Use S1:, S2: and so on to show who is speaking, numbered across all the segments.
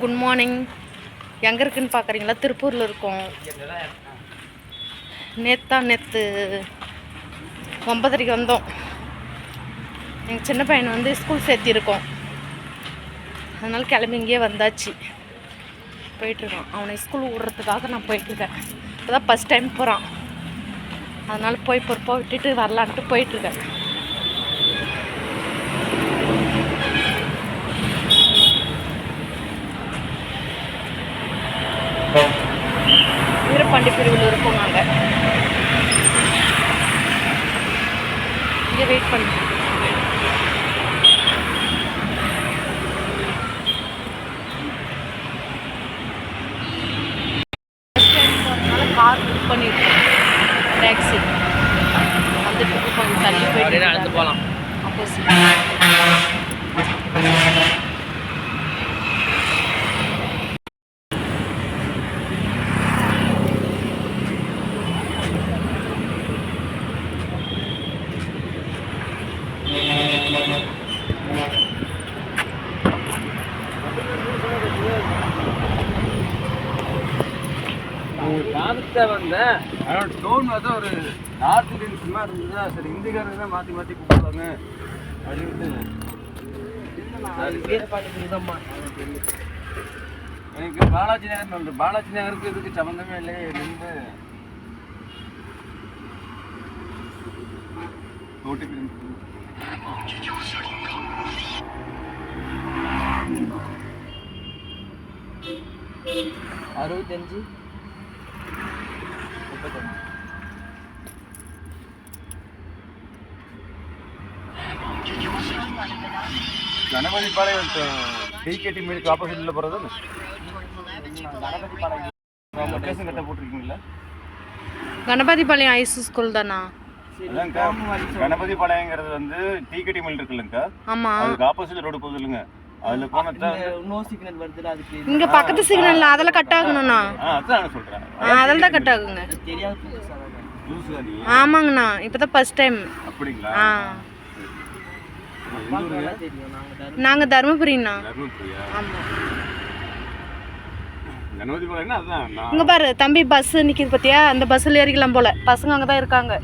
S1: Good morning எங்கே இருக்குன்னு பார்க்குறீங்களா திருப்பூரில் இருக்கோம். நேத்தா நேற்று ஒன்பதரைக்கு வந்தோம். எங்கள் சின்ன பையனை வந்து ஸ்கூல் சேர்த்திருக்கோம் அதனால் கிளம்பி இங்கேயே வந்தாச்சு. போயிட்டுருக்கான் அவனை ஸ்கூல் விட்றதுக்காக நான் போயிட்டுருக்கேன் இப்போ தான் ஃபஸ்ட் டைம் போகிறான் அதனால் போய் பொறுப்பாக விட்டுட்டு வரலான்ட்டு போயிட்டுருக்கேன் வீரபாண்டி பிரிவில் இருக்கோம் நாங்கள் இங்கே வெயிட் பண்ணி. கார் புக் பண்ணியிருக்கோம் டாக்ஸி இருக்கு, கொஞ்சம் தள்ளி போயிட்டு
S2: போகலாம்
S1: ஆப்போசிட்
S2: காலத்தை வந்தேன் அதோட டோன் வந்து ஒரு நார்த் இந்தியன் மாதிரி இருந்ததா? சரி இந்திக்காரங்க தான் மாற்றி மாற்றி கூப்பிடுவாங்க அப்படின்ட்டு. அது தான்மா எனக்கு பாலாஜி நகர் வந்து பாலாஜி நகருக்கு இதுக்கு சம்மந்தமே இல்லையே நின்று ரோட்டுக்கு அறுபத்தஞ்சு? முப்பத்தொன்று கணபதி பாளையம் டிகேடி மீனுக்கு ஆப்போசிட்ல போகிறது கணபதி பாளையம். லொக்கேஷன் கட்ட போட்டிருக்கீங்களா?
S1: கணபதிபாளையம் ஐசு ஸ்கூல் தானா?
S2: கணபதி பாளையங்கிறது வந்து டிகேடி மில் இருக்குல்லங்கக்கா
S1: ஆமாம்
S2: அதுக்கு ஆப்போசிட் ரோடு போகுது இல்லைங்க. அதுல போனதா
S3: நோ சிக்னல் வருதுல அதுக்கு
S1: இங்கே பக்கத்து சிக்னலில் அதெல்லாம் கட் ஆகணுண்ணா
S2: ஆ அதான் சொல்றேன்.
S1: அதில் தான் கட் ஆகுங்க.
S3: தெரியாது புதுசா
S2: நீ
S1: ஆமாங்கண்ணா இப்போ தான். ஃபஸ்ட் டைம்
S2: அப்படிங்களா?
S1: ஆ.
S3: நாங்க
S1: தருமபுரிண்ணா. இங்கே பாரு தம்பி பஸ் நிற்கிது பார்த்தியா அந்த பஸ்ஸில் ஏறிக்கலாம் போல். பசங்க அங்கே தான் இருக்காங்க.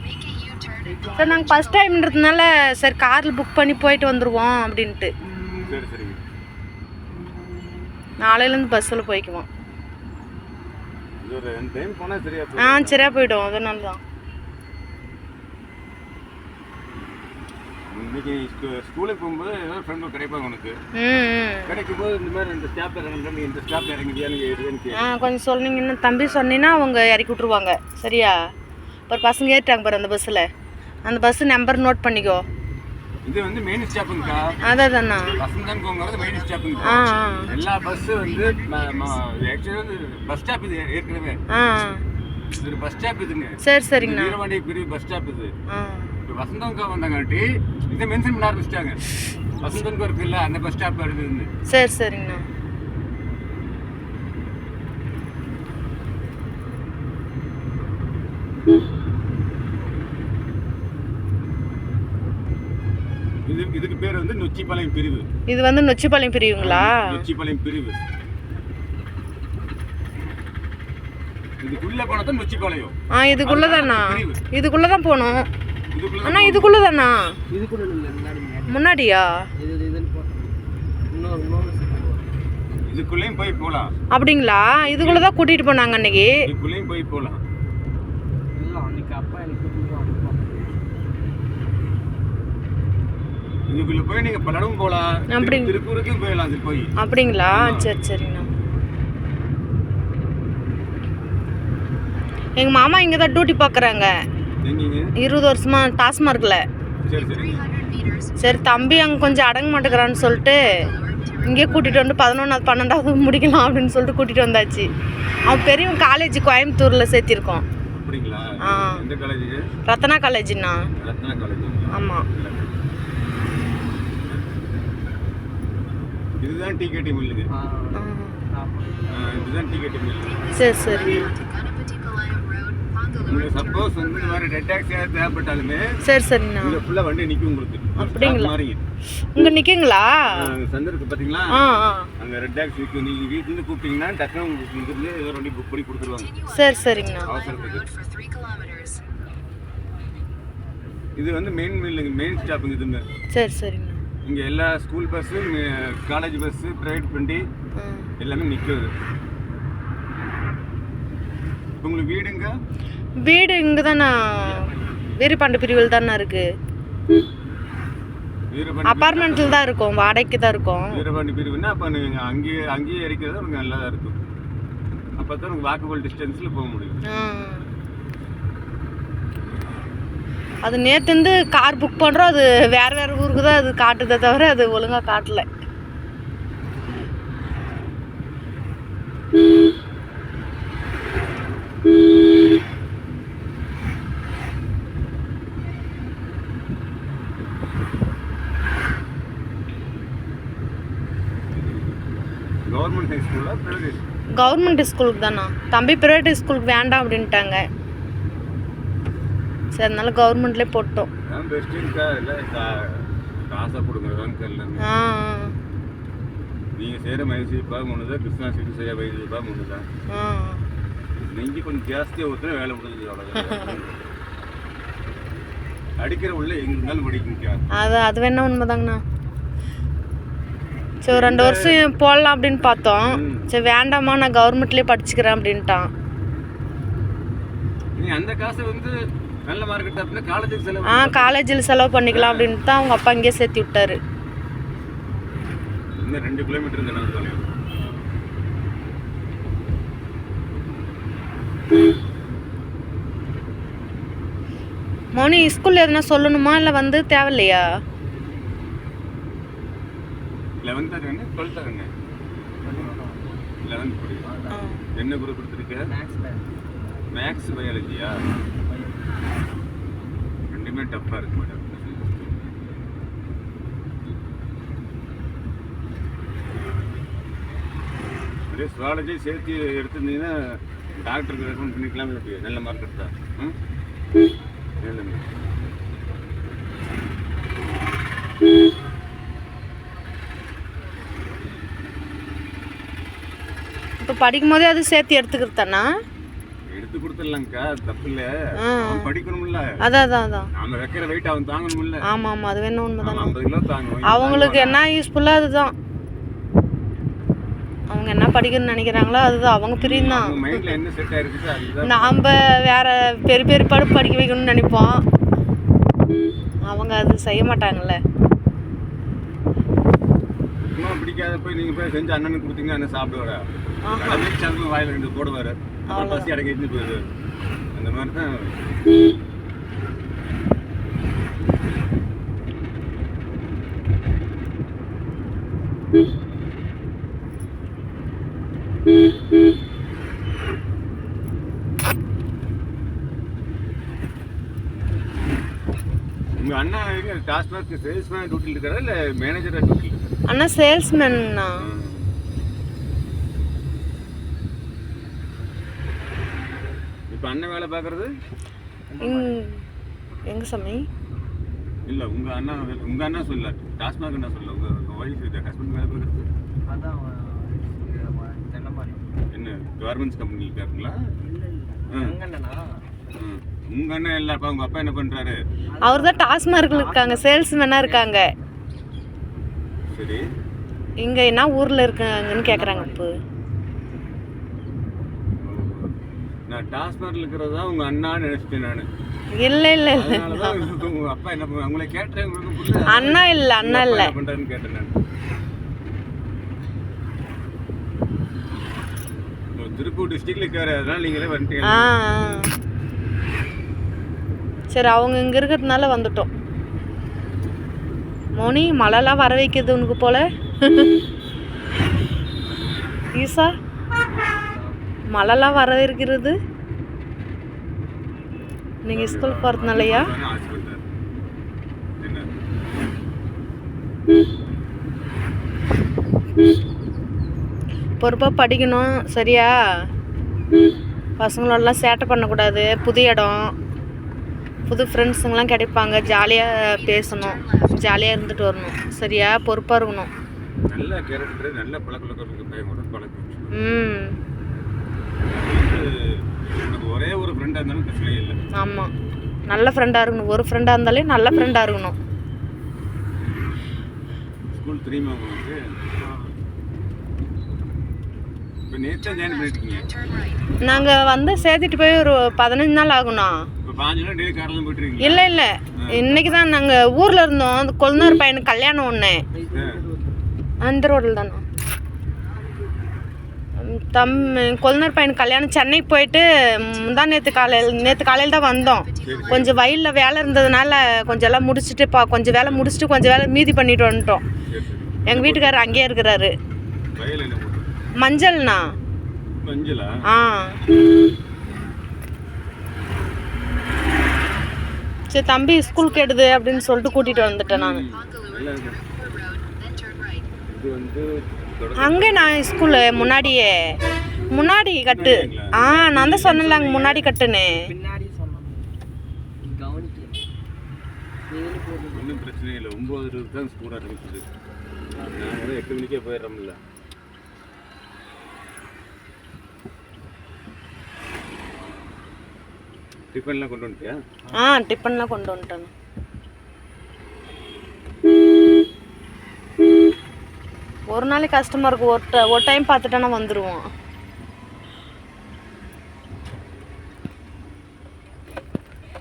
S1: சரி நாங்கள் ஃபஸ்ட் டைம்ன்றதுனால சரி காரில் புக் பண்ணி போயிட்டு வந்துடுவோம் அப்படின்ட்டு. நாளையிலேருந்து பஸ்ஸில் போய்க்குவோம்
S2: சரியா
S1: ஆ
S2: போயிடும்
S1: சரியாக போயிடும். அதனால தான்
S2: இன்னைக்கு ஸ்கூ- ஸ்கூலுக்கு போகும்போது ஏதோ ஃப்ரெண்டு கிடைப்பாங்க உனக்கு. கிடைக்கும் போது இந்த மாதிரி இந்த ஸ்டாப் இறங்குறேன் நீ இந்த ஸ்டாப் ஏறுவேன்னு
S1: ஆ கொஞ்சம் சொன்னீங்கன்னா தம்பி சொன்னீங்கன்னா அவங்க இறக்கி விட்ருவாங்க சரியா? அப்புறம் பசங்க ஏறிட்டாங்க பாரு அந்த பஸ்ஸில் அந்த பஸ் நம்பர் நோட் பண்ணிக்கோ.
S2: இது வந்து மெயின் ஸ்டாப்புங்கக்கா
S1: அதான் தானா
S2: வசந்தன் கோங்கிறது மெயின் ஸ்டாப்புங்க எல்லா பஸ் வந்து ஆக்சுவலி வந்து பஸ் ஸ்டாப் இது ஏற்கனவே. இது ஒரு பஸ் ஸ்டாப் இதுங்க.
S1: சரி சரிங்கண்ணா.
S2: வீரவாண்டி பிரிவு பஸ் ஸ்டாப் இது. இப்போ வசந்தன்கா வந்தாங்காட்டி இதை மென்ஷன் பண்ண ஆரம்பிச்சிட்டாங்க. வசந்தன்கா இருக்குல்ல அந்த பஸ் ஸ்டாப் எடுத்துருந்து
S1: சரி சரிங்கண்ணா.
S2: இது இதுக்கு பேர் வந்து நொச்சிப்பாளையம் பிரிவு.
S1: இது வந்து நொச்சிப்பாளையம் பிரிவுங்களா?
S2: நொச்சிப்பாளையம் பிரிவு. இதுக்குள்ள போனதான் நொச்சிப்பாளையம்.
S1: ஆ இதுக்குள்ளே தானா. இதுக்குள்ளே தான்
S2: இதுக்குள்ள
S1: அண்ணா இதுக்குள்ளே தானா. முன்னாடியா.
S2: இதுக்குள்ளேயும் போய் போகலாம்
S1: அப்படிங்களா? இதுக்குள்ளே தான் கூட்டிகிட்டு போனாங்க அன்னைக்கு.
S2: இதுக்குள்ளேயும் போய் போகலாம்
S3: இல்ல அன்னைக்கு அப்பா எனக்கு கூட்டிட்டு வந்தாங்க.
S2: இதுக்குள்ள போய் நீங்க பல்லடம் போகலாம்
S1: அப்படி-
S2: திரு- திருப்பூருக்கும் போயிடலாம் அது போய்.
S1: அப்படிங்களா? சரி சரிங்கண்ணா எங்கள் மாமா இங்கே தான் டியூட்டி பார்க்குறாங்க
S2: எங்கீங்க?
S1: இருபது வருஷமா டாஸ்மார்க்கில்
S2: சரி
S1: தம்பி அங்கே கொஞ்சம் அடங்க மாட்டேங்கிறான்னு சொல்லிட்டு இங்கே கூட்டிகிட்டு வந்து பதினொன்றாவது பன்னெண்டாவது முடிக்கலாம் அப்படின்னு சொல்லிட்டு கூட்டிகிட்டு வந்தாச்சு. அவன் பெரியவன் காலேஜ் கோயம்புத்தூரில் சேர்த்திருக்கோம் ரத்னா காலேஜ்ண்ணா ஆமாம்
S2: இதுதான் டிகேடி மில்லுங்க இதுதான் டிகேடி மில்லு
S1: சரி சரி.
S2: உங்களுக்கு சப்போஸ் வந்து இந்த மாதிரி ரெட் டாக்ஸியா தேவைப்பட்டாலுமே
S1: சரி சரிங்கண்ணா
S2: இங்க ஃபுல்லா வண்டி நிக்கும் உங்களுக்கு.
S1: அப்படிங்களா? இங்கே நிற்குங்களா
S2: அங்க சந்து இருக்கு பாத்தீங்களா?
S1: ஆ ஆ.
S2: அங்க ரெட் டாக்ஸி நிக்கும். நீங்க வீட்டுல இருந்து கூப்பிட்டீங்கன்னா டக்குனு உங்களுக்கு இங்க இருந்து ஏதோ வண்டி புக் பண்ணி கொடுத்துருவாங்க.
S1: சரி சரிங்கண்ணா.
S2: அவசரத்துக்கு இது வந்து மெயின் மெயின் ஸ்டாப்புங்க இதுன்னு
S1: சரி சரிங்கண்ணா.
S2: இங்க எல்லா school bus college bus private வண்டி எல்லாமே நிற்குது உங்களுக்கு வீடுங்க
S1: வீடு இங்கே தானே வீரபாண்டி பிரிவில் தானே இருக்கு.
S2: வீரபாண்டி
S1: அப்பார்ட்மெண்ட்டில் தான் இருக்கோம் வாடகைக்கு தான் இருக்கோம்.
S2: வீரபாண்டி பிரிவுன்னா அப்போ நீங்கள் அங்கேயே அங்கேயே இறக்கிறது உங்களுக்கு நல்லா இருக்கும். அப்போ தான் உங்களுக்கு வாக்கபிள் டிஸ்டன்ஸில் போக முடியும்
S1: ஆ. அது நேற்றுந்து கார் புக் பண்ணுறோம் அது வேறு வேறு ஊருக்கு தான் அது காட்டுதே தவிர அது ஒழுங்காக காட்டல.
S2: கவர்மெண்ட்
S1: ஸ்கூலுக்கு தானா? தம்பி ப்ரைவேட் ஸ்கூலுக்கு வேண்டாம் அப்படின்ட்டாங்க. சரி அதனால கவர்மெண்ட்லேயே போட்டோம்.
S2: அதான் பெஸ்ட்டுக்கா இல்லை கா காசாக கொடுக்குறதான்னு தெரியல நீங்கள் செய்கிற மைசூர்பாக ஒன்று தான் கிருஷ்ணா சிட்டி செய்ய மைசூர்பாக ஒன்று தான். நெஞ்சு கொஞ்சம் ஜாஸ்தியாக ஊற்றினா வேலை முடிஞ்சது அவ்வளோதான் அடிக்கிற உள்ள எங்க இருந்தாலும் படிக்க
S1: அது அது வேணா உண்மைதாங்கண்ணா. சரி ரெண்டு வருஷம் போடலாம் அப்படின்னு பார்த்தோம். சரி வேண்டாம்மா நான் கவர்மெண்ட்லேயே படிச்சுக்கிறேன் அப்படின்ட்டான்.
S2: நீ அந்த காசை வந்து நல்ல மார்க் எடுத்த அப்படின்னா காலேஜுக்கு செலவு
S1: ஆ காலேஜில் செலவு பண்ணிக்கலாம் அப்படின்ட்டு தான் அவங்க அப்பா இங்கேயே சேர்த்து விட்டாரு.
S2: இன்னும் ரெண்டு கிலோமீட்டர் இந்த தொலைவு.
S1: மௌனி ஸ்கூலில் எதுனா சொல்லணுமா? இல்லை வந்து தேவையில்லையா?
S2: லெவன்த். என்ன குரூப் எடுத்திருக்க? மேக்ஸ் பயாலஜியா ரெண்டுமே டஃப்பாக இருக்கு மேடம் அப்படியே சுவாலஜி சேர்த்து எடுத்திருந்தீங்கன்னா டாக்டருக்கு ரெக்கமெண்ட் பண்ணிக்கலாம் எப்படி நல்ல மார்க் எடுத்தா. ம்? நல்ல
S1: இப்போ படிக்கும் போதே அது சேர்த்து எடுத்துக்கிறதானா
S2: எடுத்து கொடுத்துடலாங்க்கா தப்பு இல்லை. அவன் படிக்கணும்ல.
S1: அதான் அதான் அதான்
S2: நாம வைக்கிற வெயிட் அவன் தாங்கணும்ல.
S1: ஆமாம் ஆமாம் அது வேணும் உண்மைதாங்க
S2: அவன் ஐம்பது கிலோ தாங்குவான்
S1: அவங்களுக்கு என்ன யூஸ்ஃபுல்லாக அதுதான். அவங்க என்ன படிக்கணும்னு நினைக்கிறாங்களோ அதுதான். அவங்க பிரியம் தான்.
S2: மைண்ட்ல என்ன செட் ஆயிருக்குது அதுதான்
S1: நாம் வேற பெரிய பெரிய படிப்பு படிக்க வைக்கணும்னு நினைப்போம். அவங்க அது செய்ய மாட்டாங்கல்ல.
S2: சும்மா பிடிக்காத போய் நீங்க போய் செஞ்சு அண்ணனுக்கு கொடுத்தீங்கன்னா அண்ணன் சாப்பிடுவாரா? சாப்பிட்டு வாயில ரெண்டு போடுவாரு அப்புறம் பசி அடக்கி வச்சு போயிடுவாரு அந்த மாதிரி தான். உங்க அண்ணா டாஸ்மாக் சேல்ஸ்மேன் டியூட்டியில் இருக்காரா இல்ல மேனேஜரா டியூட்டியில்
S1: அண்ணா சேல்ஸ்மேன்னா
S2: இப்போ அண்ணன் வேலை பார்க்கறது?
S1: எங்கே சாமி?
S2: இல்ல உங்க அண்ணா வேலை- உங்க அண்ணா சொல்ல டாஸ்மாக் என்ன சொல்ல உங்க உங்க ஒய்ஃப் இது ஹஸ்பண்ட் வேலை பார்க்கறது? என்ன கார்மெண்ட்ஸ் கம்பெனி இருக்காருங்களா. உங்க அண்ணன் இல்ல அப்ப உங்க அப்பா என்ன பண்றாரு?
S1: அவர் தான் டாஸ்மார்க்கில் இருக்காங்க சேல்ஸ்மேனாக இருக்காங்க.
S2: சரி.
S1: இங்கே என்ன ஊரில் இருக்காங்கன்னு கேட்குறாங்க இப்போ
S2: நான் டாஸ்மாக்ல இருக்கிறதா உங்க அண்ணான்னு நினைச்சிட்டேன் நானு.
S1: இல்லை இல்லை இல்லை.
S2: உங்க அப்பா என்ன உங்களை கேட்டேன்.
S1: அண்ணா இல்லை அண்ணா இல்லை
S2: என்ன பண்றாருன்னு கேட்டேன் நான். திருப்பூர் டிஸ்ட்ரிக்ட்ல இருக்காரு அதனால நீங்களே வந்துட்டீங்க.
S1: சரி அவங்க இங்கே இருக்கிறதுனால வந்துட்டோம். மோனி மழைலாம் வர வைக்கிறது உனக்கு போல? ஈசா? மழைலாம் வர இருக்கிறது நீங்கள் ஸ்கூல் போகிறதுனாலயா பொறுப்பாக படிக்கணும் சரியா? பசங்களோடலாம் சேட்டை பண்ணக்கூடாது. புது இடம் புது ஃப்ரெண்ட்ஸுங்கெலாம் கிடைப்பாங்க. ஜாலியாக பேசணும். ஜாலியாக இருந்துட்டு வரணும். சரியா? பொறுப்பாக இருக்கணும்.
S2: நல்ல கேரக்டர் நல்ல பழக்கம் இருக்க பையன் கூட பழக்கம்
S1: ம்
S2: எனக்கு ஒரே ஒரு ஃப்ரெண்டாக இருந்தாலும் பிரச்சனை இல்லை.
S1: ஆமாம் நல்ல ஃப்ரெண்டாக இருக்கணும். ஒரு ஃப்ரெண்டாக இருந்தாலே நல்ல ஃப்ரெண்டாக இருக்கணும்.
S2: ஸ்கூல் தெரியுமா உங்களுக்கு?
S1: நாங்கள் வந்து சேர்த்துட்டு போய் ஒரு பதினஞ்சு நாள் ஆகுண்ணா இல்லை இல்லை. இன்னைக்கு தான் நாங்கள் ஊரில் இருந்தோம். அந்த கொழுந்தூர் பையனுக்கு கல்யாணம் ஒன்று அந்த ரோட்டில் தானே தம் கொழுந்தூர் பையனுக்கு கல்யாணம். சென்னைக்கு போயிட்டு முந்தா நேற்று காலையில் நேற்று காலையில் தான் வந்தோம். கொஞ்சம் வயலில் வேலை இருந்ததுனால கொஞ்சம் எல்லாம் முடிச்சுட்டு பா கொஞ்சம் வேலை முடிச்சுட்டு கொஞ்சம் வேலை மீதி பண்ணிட்டு வந்துட்டோம். எங்கள் வீட்டுக்காரர் அங்கேயே இருக்கிறாரு. மஞ்சள்ண்ணா.
S2: மஞ்சளா?
S1: ஆ. சரி தம்பி ஸ்கூல் கேடுது அப்படின்னு சொல்லிட்டு கூட்டிகிட்டு வந்துட்டேன் நான்.
S2: இது வந்து தொடக்க
S1: அங்கே நான் ஸ்கூலு முன்னாடியே முன்னாடி கட்டு. ஆ நான் தான் சொன்னேன்ல அங்கே முன்னாடி கட்டுன்னு.
S3: பின்னாடி சொன்னோம்
S2: ஒன்றும் பிரச்சனை இல்லை. ஒம்பது இருபது தான் ஸ்கூல் ஆரம்பிச்சது நான் கூட எட்டு மணிக்கே போயிடுறோம்ல டிஃபன்லாம் கொண்டு வந்துட்டியா?
S1: ஆ டிஃபன்லாம் கொண்டு வந்துட்டேன். ஒரு நாளைக்கு கஷ்டமாக இருக்கும் ஒரு ட- ஒரு டைம் பார்த்துட்டோன்னா வந்துடுவோம்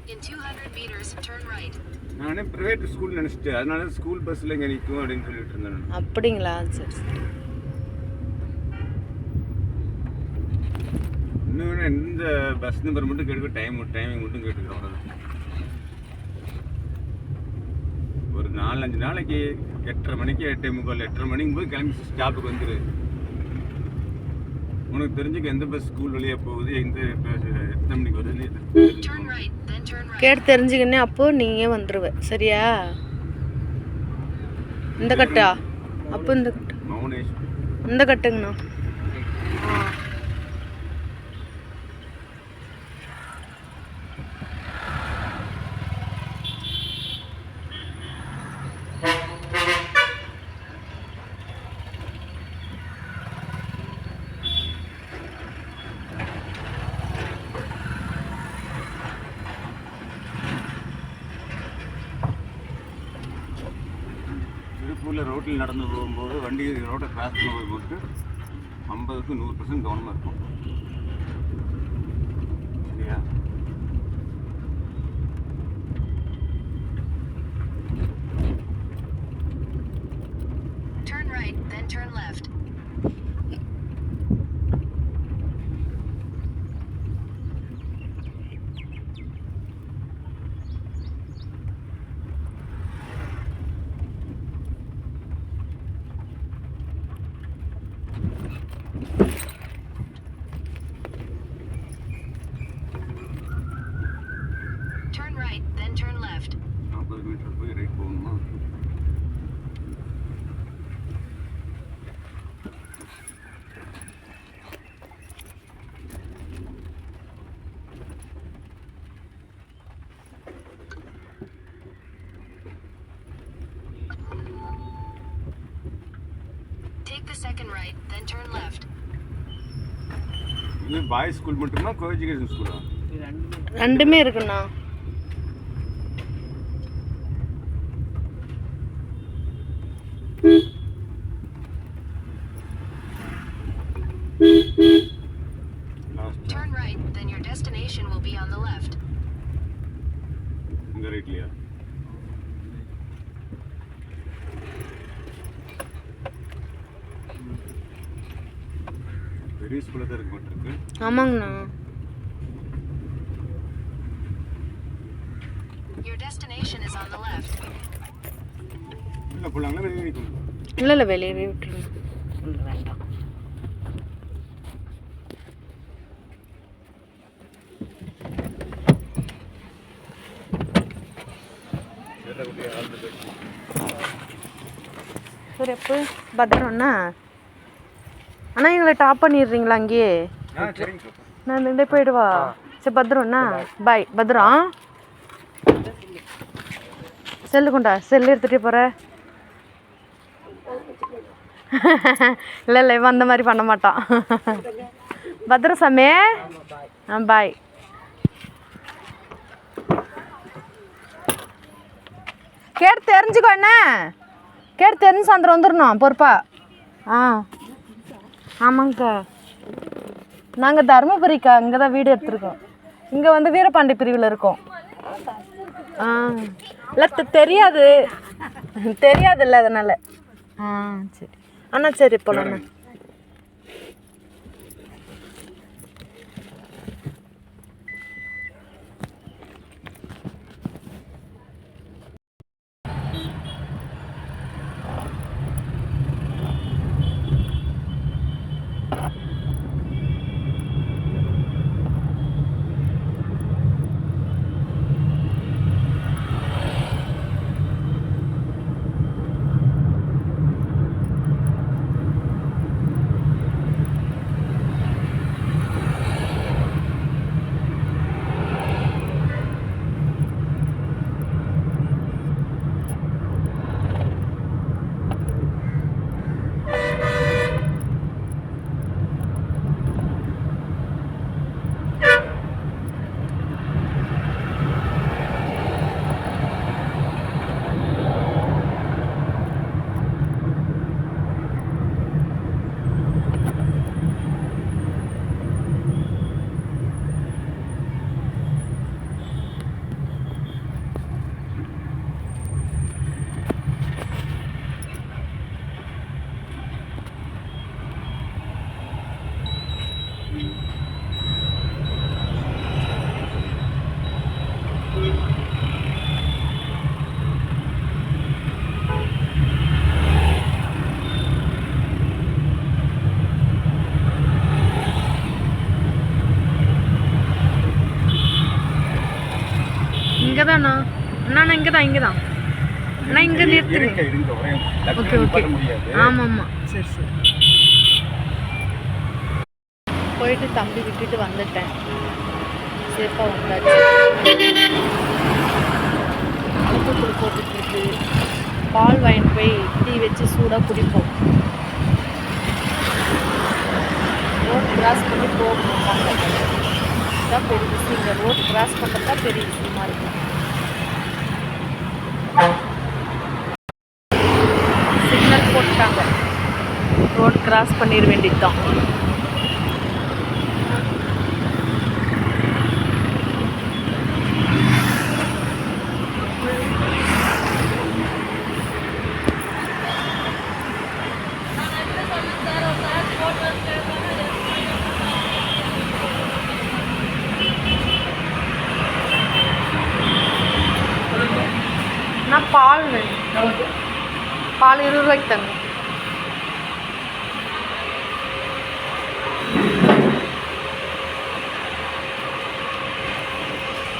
S4: In 200 meters, turn right.
S2: நானே ப்ரைவேட் ஸ்கூல் நினச்சிட்டு அதனால ஸ்கூல் பஸ்ஸில் இங்கே நிற்கும் அப்படின்னு சொல்லிட்டு இருந்தேன்.
S1: அப்படிங்களா? சரி சரி.
S2: இன்னும் இந்த பஸ் நம்பர் மட்டும் கேட்டுக்க டைம் டைமிங் மட்டும் கேட்டுக்கிறோம் அவ்வளோதான் ஒரு நாலஞ்சு நாளைக்கு எட்டரை மணிக்கு எட்டே முக்கால் எட்டரை மணிக்கு போது கிளம்பி ஸ்டாப்புக்கு வந்துரு. உனக்கு தெரிஞ்சுக்க எந்த பஸ் ஸ்கூல் வழியாக போகுது எந்த எத்தனை மணிக்கு வருதுன்னு.
S1: கேட்டு தெரிஞ்சுக்கினே அப்போ நீங்கள் வந்துடுவ சரியா? இந்த கட்டா? அப்போ இந்த கட்டு? இந்த கட்டுங்கண்ணா
S2: திருப்பூரில் ரோட்டில் நடந்து போகும்போது வண்டி ரோட்டை கிராஸ் பண்ணும்போது மட்டும் ஐம்பதுக்கு நூறு பர்சன்ட் கவனமாக இருக்கும் பாய்ஸ் ஸ்கூல் மட்டுமா கோ எஜுகேஷன் ஸ்கூலா
S3: இது ரெண்டுமே.
S1: ரெண்டுமே இருக்குண்ணா
S2: last
S4: Turn right, then your destination will be on the left.
S2: இந்த ரைட்லையா ஸ்கூலில் தான் இருக்க மாட்டிருக்கு
S1: ஆமாங்கண்ணா.
S4: Your destination is on the left.
S2: இல்லை போகலாங்களா வெளியே நிற்கணும்
S1: இல்லை இல்லை வெளியவே விட்டுருங்க. உள்ள வேண்டாம். சரி எப்போ பத்திரம் அண்ணா எங்களை டாப் பண்ணிடுறீங்களா அங்கேயே? நான் நின்று போயிடுவா சரி பத்திரம்ண்ணா பாய் பத்திரம் செல்லு கொண்டா செல்லு எடுத்துகிட்டே போகிற இல்லை இல்லை இவன் அந்த மாதிரி பண்ண மாட்டான். பத்திரம் சாமி. ஆ பாய் கேட்டு தெரிஞ்சுக்கோ என்ன கேட்டு தெரிஞ்சு சாயந்தரம் வந்துடணும் பொறுப்பா. ஆ. ஆமாங்கக்கா. நாங்கள் தருமபுரிக்கா இங்கே தான் வீடு எடுத்திருக்கோம். இங்கே வந்து வீரபாண்டி பிரிவில் இருக்கோம். ஆ. இல்லை தெரியாது. தெரியாதுல்ல அதனால். ஆ சரி. அண்ணா சரி போகலாண்ணா இங்கே தானா அண்ணா இங்கே தான் இங்கே தான் அண்ணா இங்கே
S2: ஒரே
S1: ஓகே ஓகே ஆமாம் ஆமாம் சரி சரி. போயிட்டு தம்பி விட்டுட்டு வந்துட்டேன். சேஃபாக வந்தாச்சு. அழுத்தத்தில் போட்டுட்ருக்கு பால் வாங்கிட்டு போய் டீ வச்சு சூடாக குடிப்போம். ரோட் கிராஸ் பண்ணி போகணும். தான் பெரிய விஷயம். இந்த ரோட் கிராஸ் பண்ணுறது தான் பெரிய விஷயமா இருக்கும் சிக்னல் போட்டுட்டாங்க ரோட் கிராஸ் பண்ணிட வேண்டியதுதான். நான் பால் பால் இருபது ரூபாய்க்கு தங்க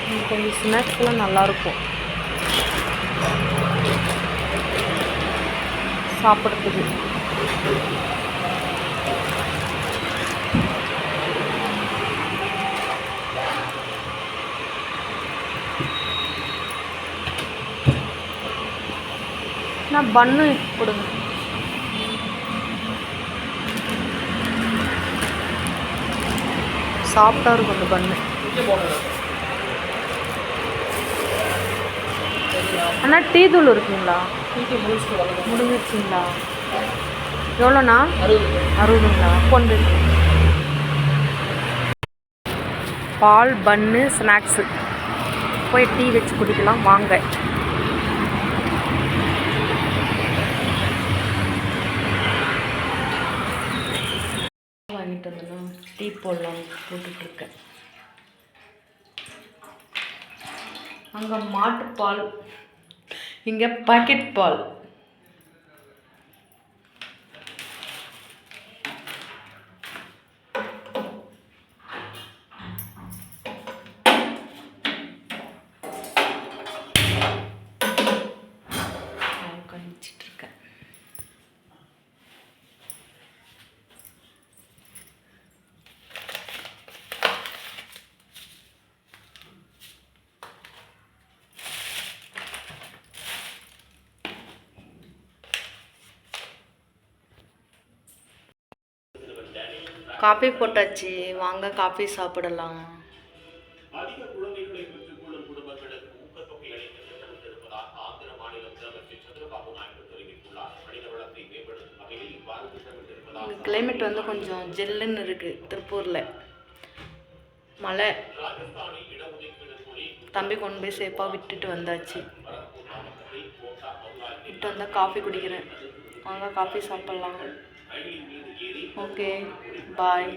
S1: ம், கொஞ்சம் ஸ்நாக்ஸ்லாம் நல்லாயிருக்கும். சாப்பிட்றதுக்கு. நான் பன்னு கொடுங்க. சாஃப்டாக இருக்கும் அந்த பண்ணு. அண்ணா டீ தூள் இருக்குங்களா? முடிஞ்சிருச்சுங்களா? எவ்வளோண்ணா? அறுபதுங்களா? கொண்டு பால் பன்னு ஸ்நாக்ஸு போய் டீ வச்சு குடிக்கலாம். வாங்க. வாங்கிட்டு வந்தோம் டீ போடலாம் போட்டுட்ருக்கேன் அங்கே மாட்டுப்பால் இங்கே பாக்கெட் பால்
S5: மேம்படுத்தும் வகையில் இவ்வாறு திட்டமிட்டிருப்பதாக
S1: இங்கே கிளைமேட் வந்து கொஞ்சம் ஜில்லுன்னு இருக்குது திருப்பூரில். மழை. தம்பி கொண்டு போய் சேஃபாக விட்டுட்டு வந்தாச்சு. விட்டு வந்தால் காஃபி குடிக்கிறேன். வாங்க காஃபி சாப்பிட்லாம். ஓகே. பாய்